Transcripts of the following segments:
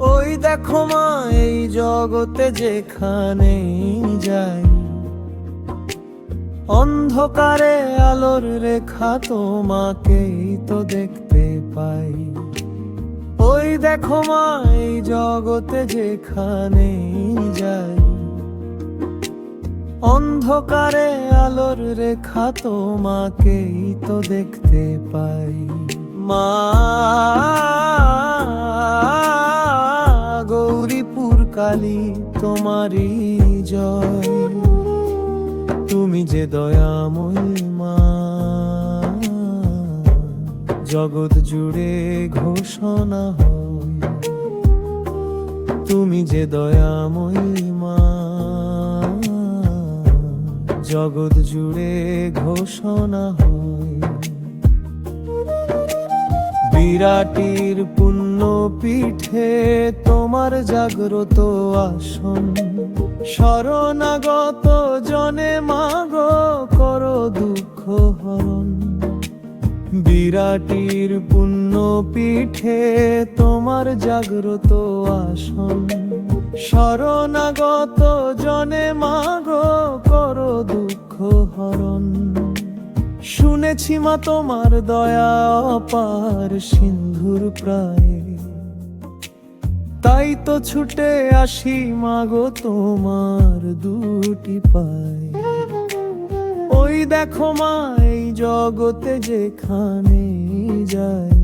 ওই দেখো মা, এই জগতে যেখানে যাই। অন্ধকারে আলোর রেখা তোমাকেই তো দেখতে পাই। ওই দেখো মা, এই জগতে যেখানে যাই। অন্ধকারে আলোর রেখা তোমাকেই তো দেখতে পাই। মা কালী তোমারই জয়। তুমি যে দয়াময়ী মা। জগৎ জুড়ে ঘোষণা হয়। তুমি যে দয়াময়ী মা। জগৎ জুড়ে ঘোষণা হয়। বিরাটির পুণ্য পিঠে তোমার জাগ্রত আসন। শরণাগত জনে মাগো করো দুঃখ হরণ। বিরাটির পুণ্য পিঠে তোমার জাগ্রত আসন। শরণাগত জনে মাগো করো দুঃখ হরণ। শুনেছি মা তোমার দয়া, অপার সিন্ধুর প্রায়। তাই তো ছুটে আসি মাগো তোমার দুটি পায়। ওই দেখো মা, এই জগতে যেখানে যাই।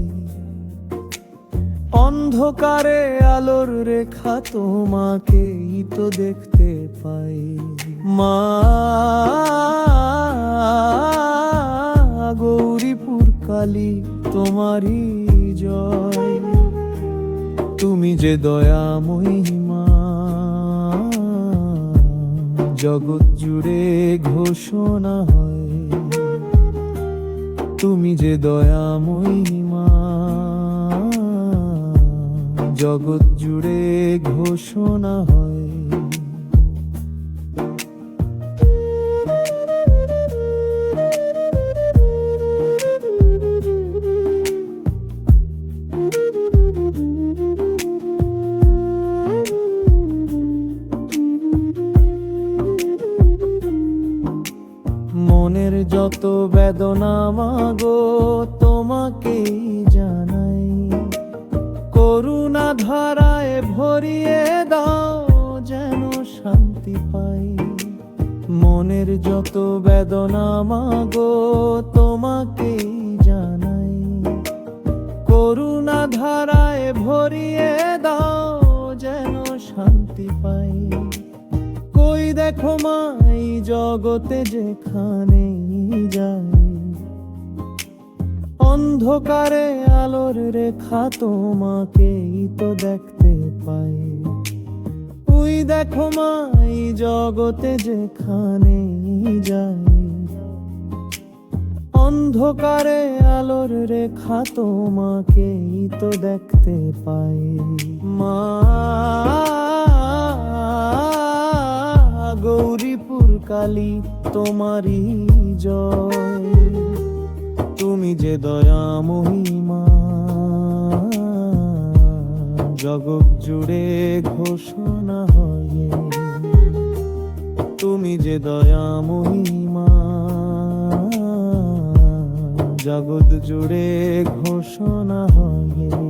অন্ধকারে আলোর রেখা তোমাকেই তো দেখতে পাই। মা, গৌরীপুর কালী তোমারই জয়। তুমি যে দয়া মহিমা, জগৎ জুড়ে ঘোষণা হয়। তুমি যে দয়া মহিমা, জগৎ জুড়ে ঘোষণা হয়। মনের যত বেদনা মাগো, তোমাকেই জানাই। করুণা ধারায় ভরিয়ে দাও যেন শান্তি পাই। মনের যত বেদনা মাগো, তোমাকেই জানাই। করুণা ধারায় ভরিয়ে দাও যেন শান্তি পাই। কই দেখো মাই জগতে যেখানে যাই। অন্ধকারে আলোর রেখা তোমাকেই তো দেখতে পাই। ওই দেখো মাই জগতে যেখানে যাই। অন্ধকারে আলোর রেখা তোমাকেই তো দেখতে পাই। মা গৌরীপুর কালী তোমারই জয়। তুমি যে দয়া মহিমা, জগৎ জুড়ে ঘোষণা হয়ে। তুমি যে দয়া মহিমা, জগৎ জুড়ে ঘোষণা হয়।